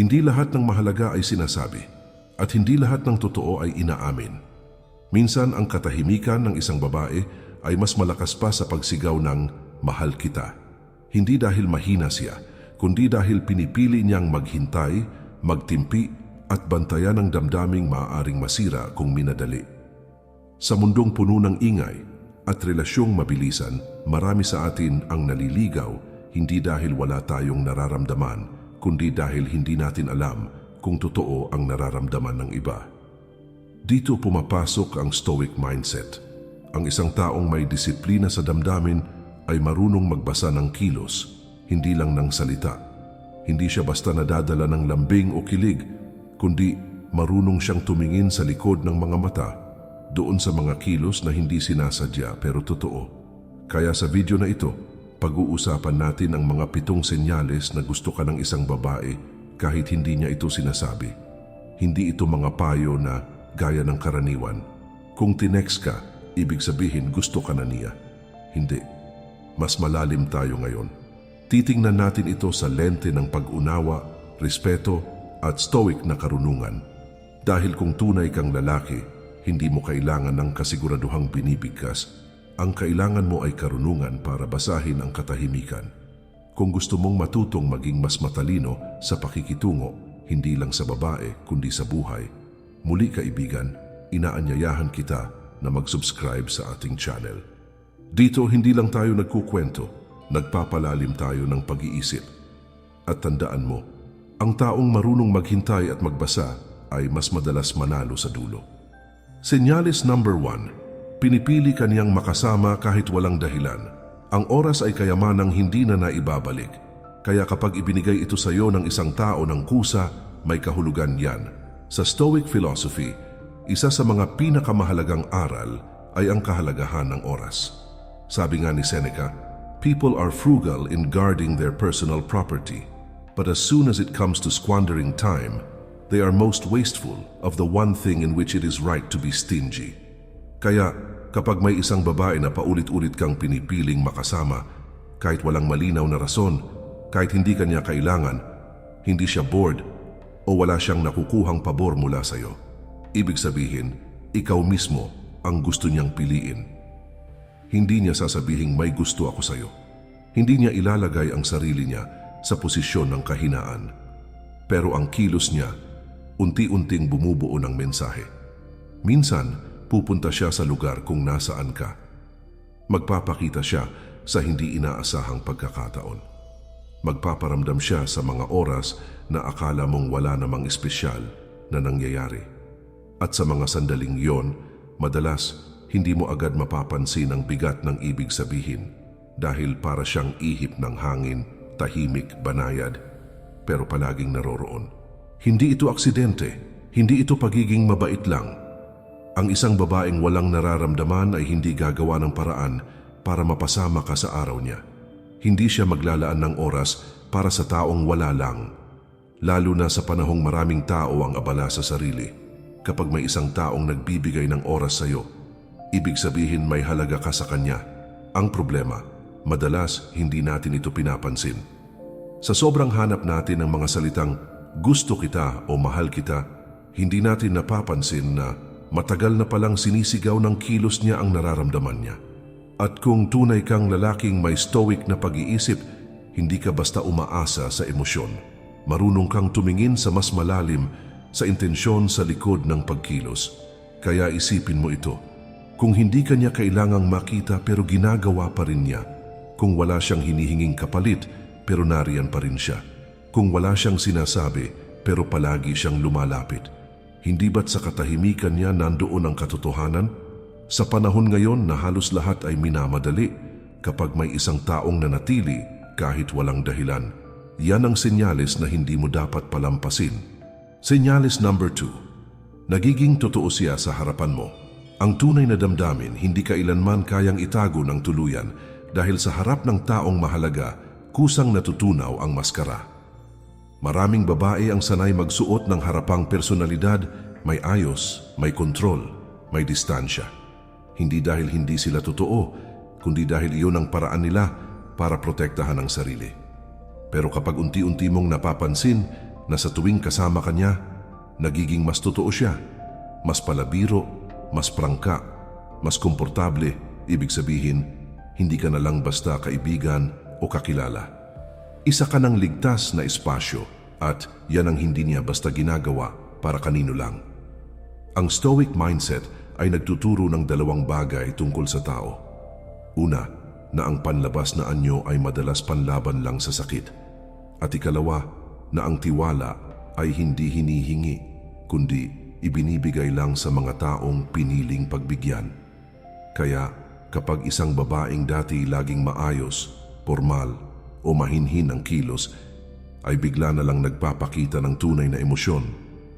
Hindi lahat ng mahalaga ay sinasabi at hindi lahat ng totoo ay inaamin. Minsan ang katahimikan ng isang babae ay mas malakas pa sa pagsigaw ng mahal kita. Hindi dahil mahina siya, kundi dahil pinipili niyang maghintay, magtimpi at bantayan ang damdaming maaaring masira kung minadali. Sa mundong puno ng ingay at relasyong mabilisan, marami sa atin ang naliligaw hindi dahil wala tayong nararamdaman, kundi dahil hindi natin alam kung totoo ang nararamdaman ng iba. Dito pumapasok ang stoic mindset. Ang isang taong may disiplina sa damdamin ay marunong magbasa ng kilos, hindi lang ng salita. Hindi siya basta nadadala ng lambing o kilig, kundi marunong siyang tumingin sa likod ng mga mata doon sa mga kilos na hindi sinasadya pero totoo. Kaya sa video na ito, pag-uusapan natin ang mga pitong senyales na gusto ka ng isang babae kahit hindi niya ito sinasabi. Hindi ito mga payo na gaya ng karaniwan. Kung tinext ka, ibig sabihin gusto ka na niya. Hindi. Mas malalim tayo ngayon. Titingnan natin ito sa lente ng pag-unawa, respeto at stoic na karunungan. Dahil kung tunay kang lalaki, hindi mo kailangan ng kasiguraduhang binibigkas. Ang kailangan mo ay karunungan para basahin ang katahimikan. Kung gusto mong matutong maging mas matalino sa pakikitungo, hindi lang sa babae kundi sa buhay, muli kaibigan, inaanyayahan kita na mag-subscribe sa ating channel. Dito hindi lang tayo nagkukwento, nagpapalalim tayo ng pag-iisip. At tandaan mo, ang taong marunong maghintay at magbasa ay mas madalas manalo sa dulo. Senyales number one, pinipili kaniyang makasama kahit walang dahilan. Ang oras ay kayamanang hindi na naibabalik. Kaya kapag ibinigay ito sa iyo ng isang tao ng kusa, may kahulugan yan. Sa Stoic philosophy, isa sa mga pinakamahalagang aral ay ang kahalagahan ng oras. Sabi nga ni Seneca, people are frugal in guarding their personal property, but as soon as it comes to squandering time, they are most wasteful of the one thing in which it is right to be stingy. Kaya kapag may isang babae na paulit-ulit kang pinipiling makasama, kahit walang malinaw na rason, kahit hindi kanya kailangan, hindi siya bored o wala siyang nakukuhang pabor mula sa iyo. Ibig sabihin, ikaw mismo ang gusto niyang piliin. Hindi niya sasabihing may gusto ako sa iyo. Hindi niya ilalagay ang sarili niya sa posisyon ng kahinaan. Pero ang kilos niya unti-unting bumubuo ng mensahe. Minsan, pupunta siya sa lugar kung nasaan ka. Magpapakita siya sa hindi inaasahang pagkakataon. Magpaparamdam siya sa mga oras na akala mong wala namang espesyal na nangyayari. At sa mga sandaling yon, madalas hindi mo agad mapapansin ang bigat ng ibig sabihin dahil para siyang ihip ng hangin, tahimik, banayad, pero palaging naroroon. Hindi ito aksidente, hindi ito pagiging mabait lang. Ang isang babaeng walang nararamdaman ay hindi gagawa ng paraan para mapasama ka sa araw niya. Hindi siya maglalaan ng oras para sa taong wala lang. Lalo na sa panahong maraming tao ang abala sa sarili. Kapag may isang taong nagbibigay ng oras sa iyo, ibig sabihin may halaga ka sa kanya. Ang problema, madalas hindi natin ito pinapansin. Sa sobrang hanap natin ng mga salitang gusto kita o mahal kita, hindi natin napapansin na matagal na palang sinisigaw ng kilos niya ang nararamdaman niya. At kung tunay kang lalaking may stoic na pag-iisip, hindi ka basta umaasa sa emosyon. Marunong kang tumingin sa mas malalim sa intensyon sa likod ng pagkilos. Kaya isipin mo ito. Kung hindi kanya kailangang makita pero ginagawa pa rin niya. Kung wala siyang hinihinging kapalit pero nariyan pa rin siya. Kung wala siyang sinasabi pero palagi siyang lumalapit. Hindi ba't sa katahimikan niya nandoon ang katotohanan? Sa panahon ngayon na halos lahat ay minamadali kapag may isang taong nanatili kahit walang dahilan. Yan ang senyales na hindi mo dapat palampasin. Senyales number two. Nagiging totoo siya sa harapan mo. Ang tunay na damdamin hindi kailanman kayang itago ng tuluyan dahil sa harap ng taong mahalaga, kusang natutunaw ang maskara. Maraming babae ang sanay magsuot ng harapang personalidad, may ayos, may kontrol, may distansya. Hindi dahil hindi sila totoo, kundi dahil iyon ang paraan nila para protektahan ang sarili. Pero kapag unti-unti mong napapansin, na sa tuwing kasama ka niya, nagiging mas totoo siya, mas palabiro, mas prangka, mas komportable, ibig sabihin, hindi ka na lang basta kaibigan o kakilala. Isa ka ng ligtas na espasyo at yan ang hindi niya basta ginagawa para kanino lang. Ang stoic mindset ay nagtuturo ng dalawang bagay tungkol sa tao. Una, na ang panlabas na anyo ay madalas panlaban lang sa sakit. At ikalawa, na ang tiwala ay hindi hinihingi, kundi ibinibigay lang sa mga taong piniling pagbigyan. Kaya kapag isang babaeng dati laging maayos, formal o mahinhin ang kilos, ay bigla na lang nagpapakita ng tunay na emosyon.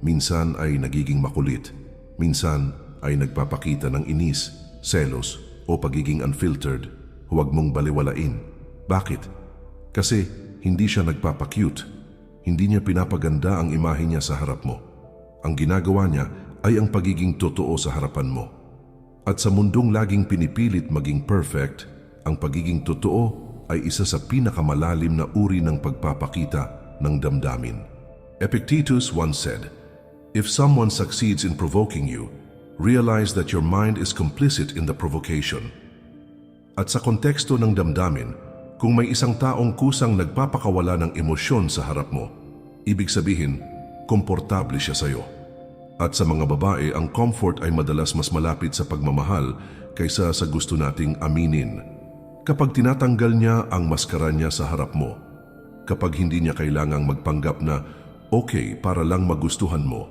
Minsan ay nagiging makulit, minsan ay nagpapakita ng inis, selos o pagiging unfiltered, huwag mong baliwalain. Bakit? Kasi hindi siya nagpapakute. Hindi niya pinapaganda ang imahe niya sa harap mo. Ang ginagawa niya ay ang pagiging totoo sa harapan mo. At sa mundong laging pinipilit maging perfect, ang pagiging totoo ay isa sa pinakamalalim na uri ng pagpapakita ng damdamin. Epictetus once said, If someone succeeds in provoking you, realize that your mind is complicit in the provocation. At sa konteksto ng damdamin, kung may isang taong kusang nagpapakawala ng emosyon sa harap mo, ibig sabihin, komportable siya sa'yo. At sa mga babae, ang comfort ay madalas mas malapit sa pagmamahal kaysa sa gusto nating aminin. Kapag tinatanggal niya ang maskara niya sa harap mo, kapag hindi niya kailangang magpanggap na okay para lang magustuhan mo,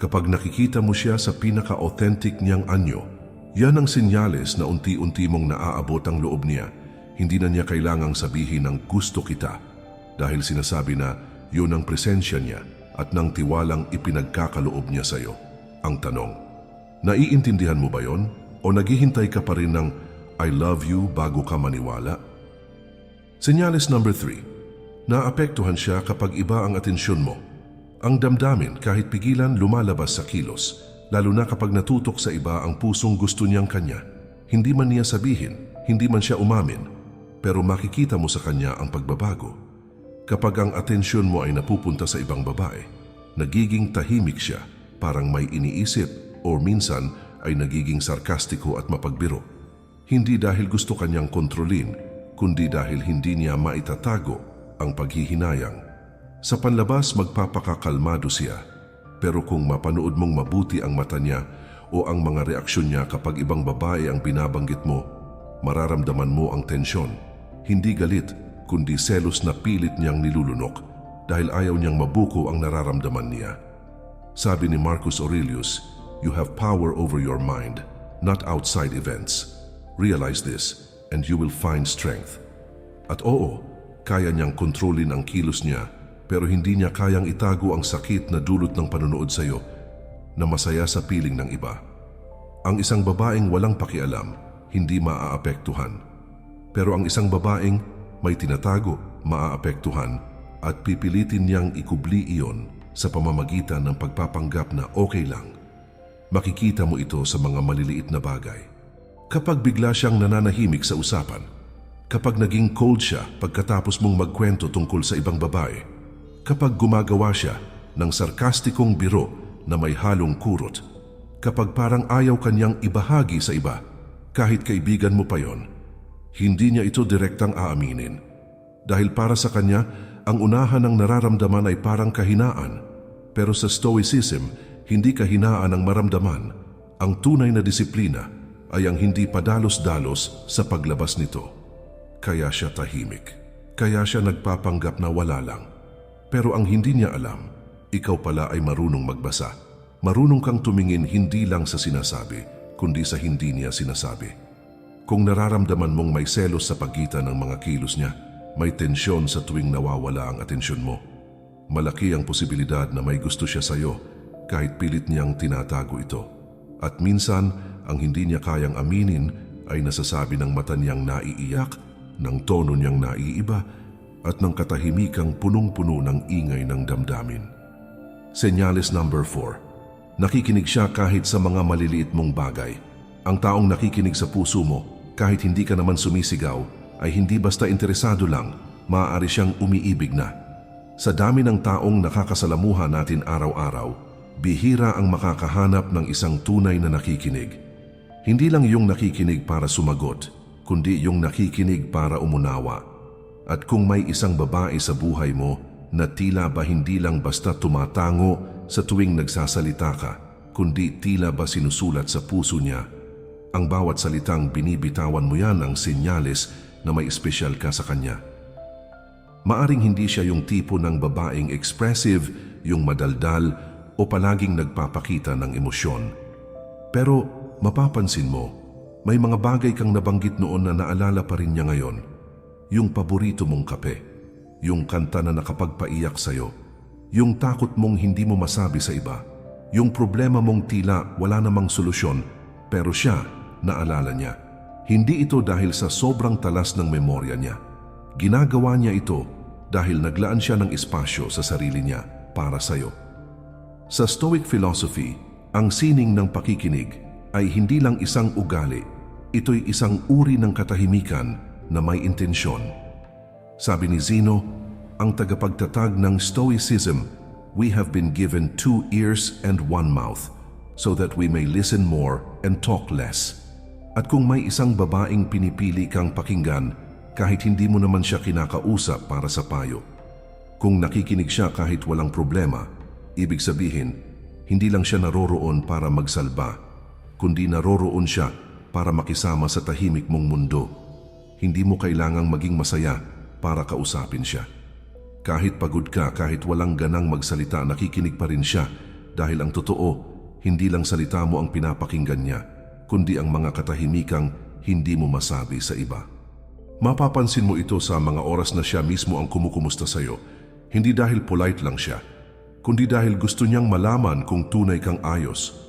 kapag nakikita mo siya sa pinaka-authentic niyang anyo, yan ang sinyales na unti-unti mong naaabot ang loob niya. Hindi na niya kailangang sabihin ng gusto kita dahil sinasabi na yun ang presensya niya at ng tiwalang ipinagkakaloob niya sa iyo. Ang tanong, naiintindihan mo ba yon? O naghihintay ka pa rin ng I love you bago ka maniwala? Senyales number 3. Naapektuhan siya kapag iba ang atensyon mo. Ang damdamin kahit pigilan lumalabas sa kilos, lalo na kapag natutok sa iba ang pusong gusto niyang kanya. Hindi man niya sabihin, hindi man siya umamin, pero makikita mo sa kanya ang pagbabago. Kapag ang atensyon mo ay napupunta sa ibang babae, nagiging tahimik siya, parang may iniisip o minsan ay nagiging sarkastiko at mapagbiro. Hindi dahil gusto kanyang kontrolin, kundi dahil hindi niya maitatago ang paghihinayang. Sa panlabas magpapakakalmado siya, pero kung mapanood mong mabuti ang mata niya o ang mga reaksyon niya kapag ibang babae ang binabanggit mo, mararamdaman mo ang tensyon. Hindi galit, kundi selos na pilit niyang nilulunok dahil ayaw niyang mabuko ang nararamdaman niya. Sabi ni Marcus Aurelius, You have power over your mind, not outside events. Realize this, and you will find strength. At oo, kaya niyang kontrolin ang kilos niya, pero hindi niya kayang itago ang sakit na dulot ng panonood sa iyo na masaya sa piling ng iba. Ang isang babaeng walang pakialam, hindi maaapektuhan. Pero ang isang babaeng may tinatago, maaapektuhan at pipilitin niyang ikubli iyon sa pamamagitan ng pagpapanggap na okay lang. Makikita mo ito sa mga maliliit na bagay. Kapag bigla siyang nananahimik sa usapan, kapag naging cold siya pagkatapos mong magkwento tungkol sa ibang babae, kapag gumagawa siya ng sarkastikong biro na may halong kurot, kapag parang ayaw kanyang ibahagi sa iba, kahit kaibigan mo pa yon, hindi niya ito direktang aaminin. Dahil para sa kanya, ang unahan ng nararamdaman ay parang kahinaan. Pero sa Stoicism, hindi kahinaan ang maramdaman. Ang tunay na disiplina ay ang hindi padalos-dalos sa paglabas nito. Kaya siya tahimik. Kaya siya nagpapanggap na wala lang. Pero ang hindi niya alam, ikaw pala ay marunong magbasa. Marunong kang tumingin hindi lang sa sinasabi, kundi sa hindi niya sinasabi. Kung nararamdaman mong may selos sa pagitan ng mga kilos niya, may tensyon sa tuwing nawawala ang atensyon mo. Malaki ang posibilidad na may gusto siya sa iyo kahit pilit niyang tinatago ito. At minsan, ang hindi niya kayang aminin ay nasasabi ng mata niyang naiiyak, ng tono niyang naiiba, at ng katahimikang punong-puno ng ingay ng damdamin. Senyales number 4. Nakikinig siya kahit sa mga maliliit mong bagay. Ang taong nakikinig sa puso mo, kahit hindi ka naman sumisigaw, ay hindi basta interesado lang, maaari siyang umiibig na. Sa dami ng taong nakakasalamuha natin araw-araw, bihira ang makakahanap ng isang tunay na nakikinig. Hindi lang yung nakikinig para sumagot, kundi yung nakikinig para umunawa. At kung may isang babae sa buhay mo na tila ba hindi lang basta tumatango sa tuwing nagsasalita ka, kundi tila ba sinusulat sa puso niya, ang bawat salitang binibitawan mo yan ang senyales na may espesyal ka sa kanya. Maaring hindi siya yung tipo ng babaeng expressive, yung madaldal o palaging nagpapakita ng emosyon. Pero mapapansin mo, may mga bagay kang nabanggit noon na naalala pa rin niya ngayon. Yung paborito mong kape, yung kanta na nakapagpaiyak sa'yo, yung takot mong hindi mo masabi sa iba, yung problema mong tila wala namang solusyon pero siya naalala niya. Hindi ito dahil sa sobrang talas ng memorya niya. Ginagawa niya ito dahil naglaan siya ng espasyo sa sarili niya para sa'yo. Sa Stoic philosophy, ang sining ng pakikinig ay hindi lang isang ugali, ito'y isang uri ng katahimikan na may intensyon. Sabi ni Zeno, ang tagapagtatag ng Stoicism, we have been given two ears and one mouth, so that we may listen more and talk less. At kung may isang babaeng pinipili kang pakinggan, kahit hindi mo naman siya kinakausap para sa payo. Kung nakikinig siya kahit walang problema, ibig sabihin, hindi lang siya naroroon para magsalba, kundi naroroon siya para makisama sa tahimik mong mundo. Hindi mo kailangang maging masaya para kausapin siya. Kahit pagod ka, kahit walang ganang magsalita, nakikinig pa rin siya dahil ang totoo, hindi lang salita mo ang pinapakinggan niya, kundi ang mga katahimikang hindi mo masabi sa iba. Mapapansin mo ito sa mga oras na siya mismo ang kumukumusta sa iyo, hindi dahil polite lang siya, kundi dahil gusto niyang malaman kung tunay kang ayos.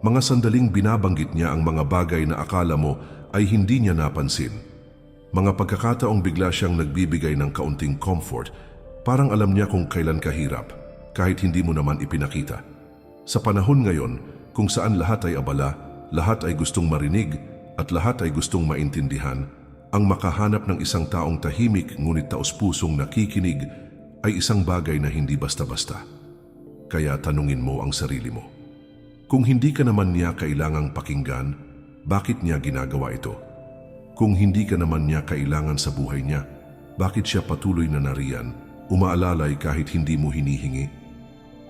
Mga sandaling binabanggit niya ang mga bagay na akala mo ay hindi niya napansin. Mga pagkakataong bigla siyang nagbibigay ng kaunting comfort, parang alam niya kung kailan kahirap, kahit hindi mo naman ipinakita. Sa panahon ngayon, kung saan lahat ay abala, lahat ay gustong marinig, at lahat ay gustong maintindihan, ang makahanap ng isang taong tahimik ngunit taos-pusong nakikinig ay isang bagay na hindi basta-basta. Kaya tanungin mo ang sarili mo. Kung hindi ka naman niya kailangang pakinggan, bakit niya ginagawa ito? Kung hindi ka naman niya kailangan sa buhay niya, bakit siya patuloy na nariyan, umaalalay kahit hindi mo hinihingi?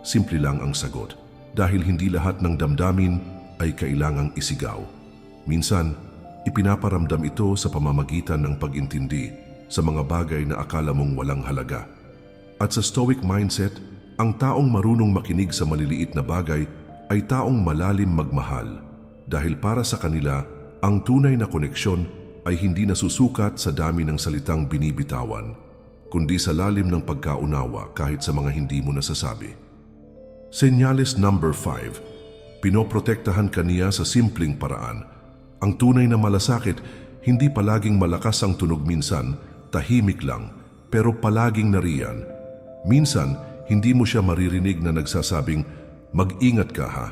Simple lang ang sagot, dahil hindi lahat ng damdamin ay kailangang isigaw. Minsan, ipinaparamdam ito sa pamamagitan ng pag-intindi sa mga bagay na akala mong walang halaga. At sa stoic mindset, ang taong marunong makinig sa maliliit na bagay ay taong malalim magmahal dahil para sa kanila, ang tunay na koneksyon ay hindi nasusukat sa dami ng salitang binibitawan, kundi sa lalim ng pagkaunawa kahit sa mga hindi mo nasasabi. Senyales number 5. Pinoprotektahan ka niya sa simpleng paraan. Ang tunay na malasakit, hindi palaging malakas ang tunog minsan, tahimik lang, pero palaging nariyan. Minsan, hindi mo siya maririnig na nagsasabing, mag-ingat ka ha.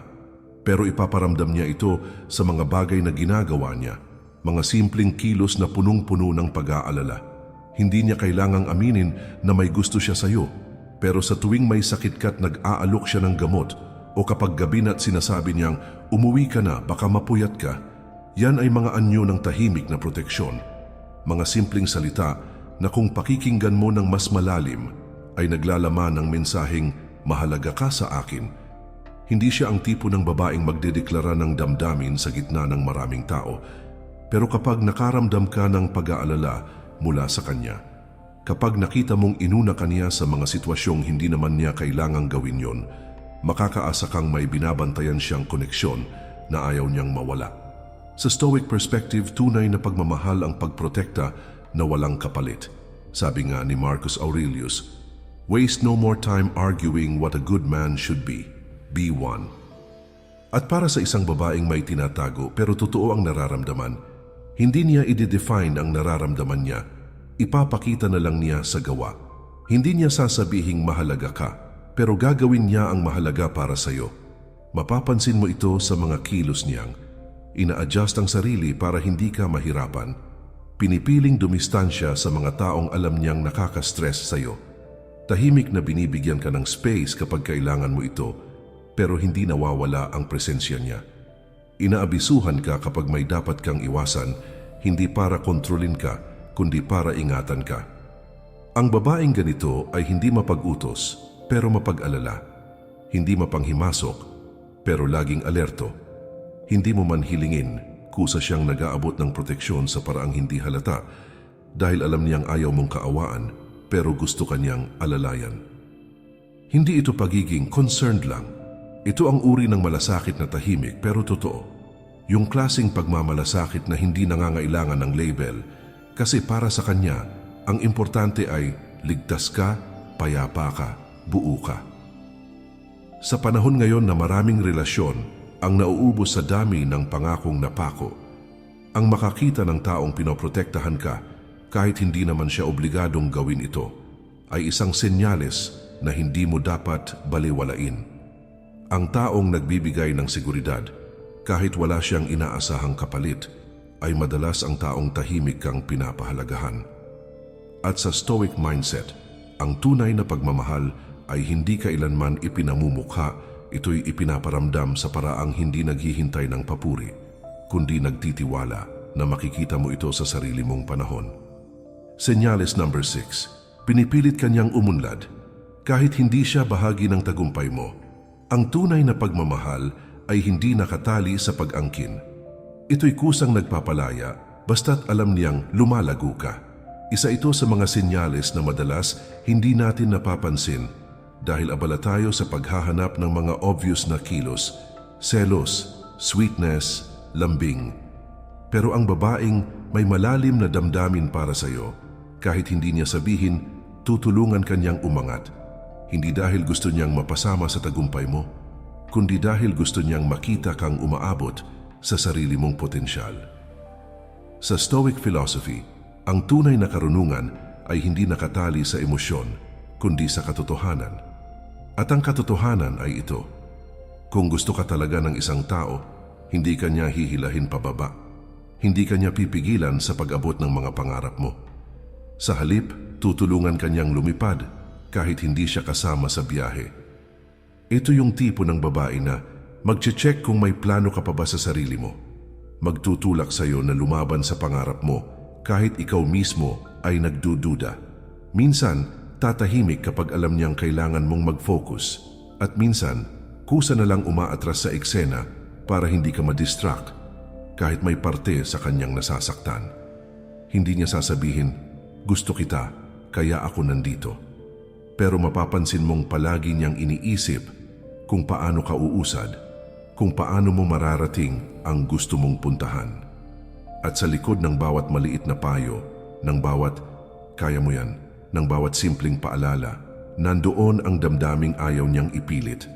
Pero ipaparamdam niya ito sa mga bagay na ginagawa niya, mga simpleng kilos na punong-puno ng pag-aalala. Hindi niya kailangang aminin na may gusto siya sa iyo, pero sa tuwing may sakit ka't nag-aalok siya ng gamot o kapag gabi na't sinasabi niyang umuwi ka na baka mapuyat ka, yan ay mga anyo ng tahimik na proteksyon. Mga simpleng salita na kung pakikinggan mo ng mas malalim ay naglalaman ng mensaheng mahalaga ka sa akin. Hindi siya ang tipo ng babaeng magdedeklara ng damdamin sa gitna ng maraming tao. Pero kapag nakaramdam ka ng pag-aalala mula sa kanya, Kapag nakita mong inuna ka niya sa mga sitwasyong hindi naman niya kailangang gawin yon, makakaasa kang may binabantayan siyang koneksyon na ayaw niyang mawala. Sa Stoic perspective, tunay na pagmamahal ang pagprotekta na walang kapalit. Sabi nga ni Marcus Aurelius, Waste no more time arguing what a good man should be. Be one. At para sa isang babaeng may tinatago pero totoo ang nararamdaman, hindi niya i-define ang nararamdaman niya ipapakita na lang niya sa gawa. Hindi niya sasabihing mahalaga ka, pero gagawin niya ang mahalaga para sa iyo. Mapapansin mo ito sa mga kilos niyang. Ina-adjust ang sarili para hindi ka mahirapan. Pinipiling dumistansya sa mga taong alam niyang nakaka-stress sa iyo. Tahimik na binibigyan ka ng space kapag kailangan mo ito, pero hindi nawawala ang presensya niya. Inaabisuhan ka kapag may dapat kang iwasan, hindi para kontrolin ka, kundi para ingatan ka. Ang babaeng ganito ay hindi mapag-utos, pero mapag-alala. Hindi mapanghimasok, pero laging alerto. Hindi mo man hilingin, kusa siyang nag-aabot ng proteksyon sa paraang hindi halata dahil alam niyang ayaw mong kaawaan pero gusto kanyang alalayan. Hindi ito pagiging concerned lang. Ito ang uri ng malasakit na tahimik pero totoo. Yung klasing pagmamalasakit na hindi nangangailangan ng label kasi para sa kanya, ang importante ay ligtas ka, payapa ka, buo ka. Sa panahon ngayon na maraming relasyon ang nauubos sa dami ng pangakong napako, ang makakita ng taong pinoprotektahan ka kahit hindi naman siya obligadong gawin ito ay isang senyales na hindi mo dapat baliwalain. Ang taong nagbibigay ng seguridad kahit wala siyang inaasahang kapalit ay madalas ang taong tahimik kang pinapahalagahan. At sa stoic mindset, ang tunay na pagmamahal ay hindi kailanman ipinamumukha, ito'y ipinaparamdam sa paraang hindi naghihintay ng papuri, kundi nagtitiwala na makikita mo ito sa sarili mong panahon. Senyales number 6. Pinipilit kanyang umunlad kahit hindi siya bahagi ng tagumpay mo. Ang tunay na pagmamahal ay hindi nakatali sa pag-angkin. Ito'y kusang nagpapalaya basta't alam niyang lumalago ka. Isa ito sa mga senyales na madalas hindi natin napapansin dahil abala tayo sa paghahanap ng mga obvious na kilos, selos, sweetness, lambing. Pero ang babaeng may malalim na damdamin para sa iyo, kahit hindi niya sabihin, tutulungan kanyang umangat. Hindi dahil gusto niyang mapasama sa tagumpay mo, kundi dahil gusto niyang makita kang umaabot sa sarili mong potensyal. Sa Stoic philosophy, ang tunay na karunungan ay hindi nakatali sa emosyon, kundi sa katotohanan. At ang katotohanan ay ito. Kung gusto ka talaga ng isang tao, hindi ka niya hihilahin pababa. Hindi ka niya pipigilan sa pag-abot ng mga pangarap mo. Sa halip, tutulungan kanyang lumipad kahit hindi siya kasama sa biyahe. Ito yung tipo ng babae na magche-check kung may plano ka pa ba sa sarili mo. Magtutulak sa iyo na lumaban sa pangarap mo kahit ikaw mismo ay nagdududa. Minsan, tatahimik kapag alam niyang kailangan mong mag-focus at minsan, kusa na lang umaatras sa eksena para hindi ka madistract kahit may parte sa kanyang nasasaktan. Hindi niya sasabihin, gusto kita, kaya ako nandito. Pero mapapansin mong palagi niyang iniisip kung paano ka uusad, kung paano mo mararating ang gusto mong puntahan. At sa likod ng bawat maliit na payo, ng bawat kaya mo yan, ng bawat simpleng paalala, nandoon ang damdaming ayaw niyang ipilit,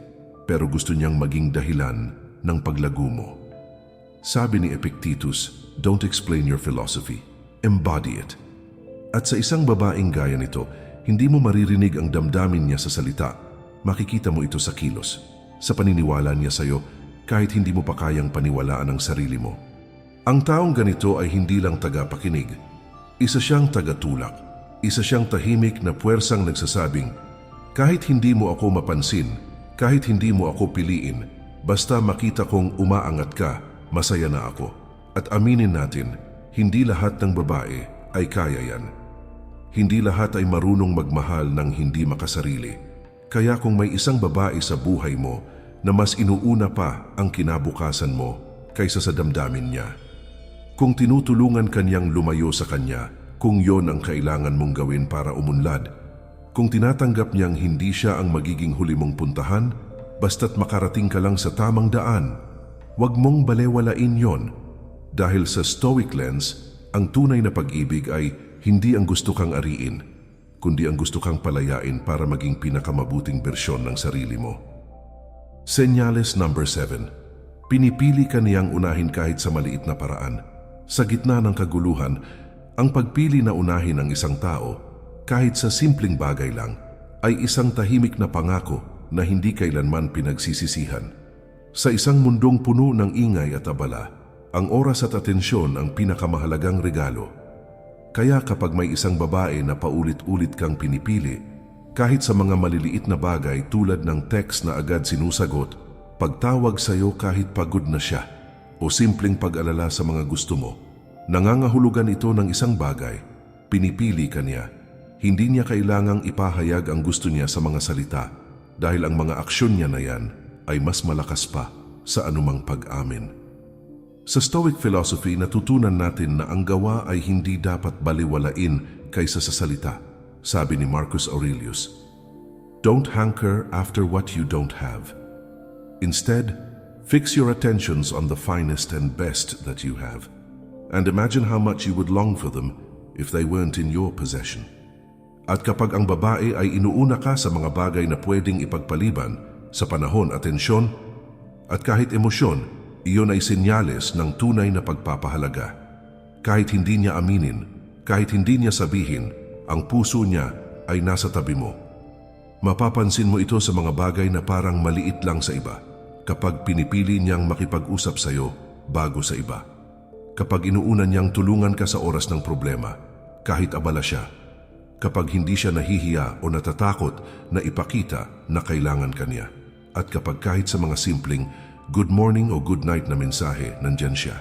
pero gusto niyang maging dahilan ng paglago mo. Sabi ni Epictetus, don't explain your philosophy, embody it. At sa isang babaeng gaya nito, hindi mo maririnig ang damdamin niya sa salita. Makikita mo ito sa kilos, sa paniniwala niya sa iyo kahit hindi mo pa kayang paniwalaan ang sarili mo. Ang taong ganito ay hindi lang tagapakinig. Isa siyang tagatulak. Isa siyang tahimik na puwersang nagsasabing, kahit hindi mo ako mapansin, kahit hindi mo ako piliin, basta makita kong umaangat ka, masaya na ako. At aminin natin, hindi lahat ng babae ay kaya yan. Hindi lahat ay marunong magmahal ng hindi makasarili. Kaya kung may isang babae sa buhay mo na mas inuuna pa ang kinabukasan mo kaysa sa damdamin niya, kung tinutulungan kanyang lumayo sa kanya, kung yon ang kailangan mong gawin para umunlad, kung tinatanggap niyang hindi siya ang magiging huli mong puntahan, basta't makarating ka lang sa tamang daan, huwag mong balewalain yon. Dahil sa stoic lens, ang tunay na pag-ibig ay hindi ang gusto kang ariin, kundi ang gusto kang palayain para maging pinakamabuting bersyon ng sarili mo. Senyales number 7. Pinipili ka niyang unahin kahit sa maliit na paraan. Sa gitna ng kaguluhan, ang pagpili na unahin ng isang tao, kahit sa simpleng bagay lang, ay isang tahimik na pangako na hindi kailanman pinagsisisihan. Sa isang mundong puno ng ingay at abala, ang oras at atensyon ang pinakamahalagang regalo. Kaya kapag may isang babae na paulit-ulit kang pinipili, Kahit sa mga maliliit na bagay tulad ng text na agad sinusagot, pagtawag sa iyo kahit pagod na siya, o simpleng pag-alala sa mga gusto mo, nangangahulugan ito ng isang bagay, pinipili ka niya. Hindi niya kailangang ipahayag ang gusto niya sa mga salita dahil ang mga aksyon niya na yan ay mas malakas pa sa anumang pag-amin. Sa Stoic philosophy, natutunan natin na ang gawa ay hindi dapat baliwalain kaysa sa salita, sabi ni Marcus Aurelius. Don't hanker after what you don't have. Instead, fix your attentions on the finest and best that you have, and imagine how much you would long for them if they weren't in your possession. At kapag ang babae ay inuuna ka sa mga bagay na pwedeng ipagpaliban sa panahon, atensyon, at kahit emosyon, iyon ay senyales ng tunay na pagpapahalaga. Kahit hindi niya aminin, kahit hindi niya sabihin, ang puso niya ay nasa tabi mo. Mapapansin mo ito sa mga bagay na parang maliit lang sa iba kapag pinipili niyang makipag-usap sa iyo bago sa iba. Kapag inuuna niyang tulungan ka sa oras ng problema, kahit abala siya. Kapag hindi siya nahihiya o natatakot na ipakita na kailangan ka niya. At kapag kahit sa mga simpleng good morning o good night na mensahe, nandyan siya.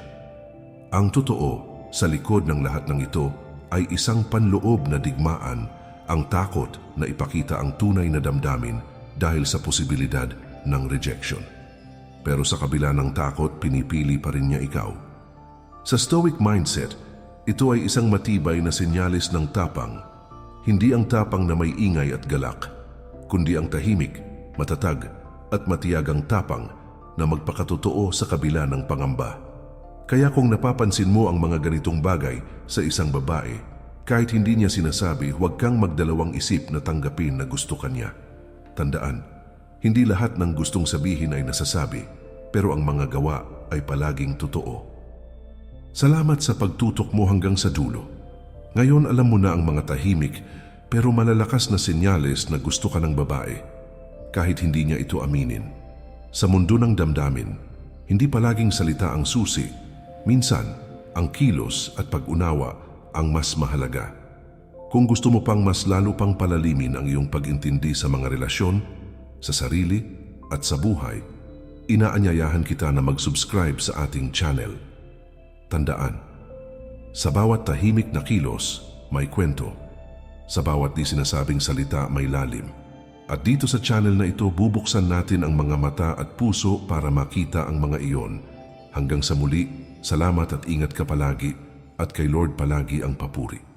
Ang totoo, sa likod ng lahat ng ito ay isang panloob na digmaan, ang takot na ipakita ang tunay na damdamin dahil sa posibilidad ng rejection. Pero sa kabila ng takot, pinipili pa rin niya ikaw. Sa Stoic mindset, ito ay isang matibay na senyalis ng tapang. Hindi ang tapang na may ingay at galak, kundi ang tahimik, matatag at matiyagang tapang na magpakatotoo sa kabila ng pangamba. Kaya kung napapansin mo ang mga ganitong bagay sa isang babae, kahit hindi niya sinasabi, huwag kang magdalawang isip na tanggapin na gusto ka niya. Tandaan, hindi lahat ng gustong sabihin ay nasasabi, pero ang mga gawa ay palaging totoo. Salamat sa pagtutok mo hanggang sa dulo. Ngayon alam mo na ang mga tahimik pero malalakas na senyales na gusto ka ng babae kahit hindi niya ito aminin. Sa mundo ng damdamin, hindi palaging salita ang susi. Minsan, ang kilos at pag-unawa ang mas mahalaga. Kung gusto mo pang mas lalo pang palalimin ang iyong pag-intindi sa mga relasyon, sa sarili at sa buhay, inaanyayahan kita na mag-subscribe sa ating channel. Tandaan, sa bawat tahimik na kilos, may kwento. Sa bawat di sinasabing salita, may lalim. At dito sa channel na ito, bubuksan natin ang mga mata at puso para makita ang mga iyon. Hanggang sa muli, salamat at ingat ka palagi at kay Lord palagi ang papuri.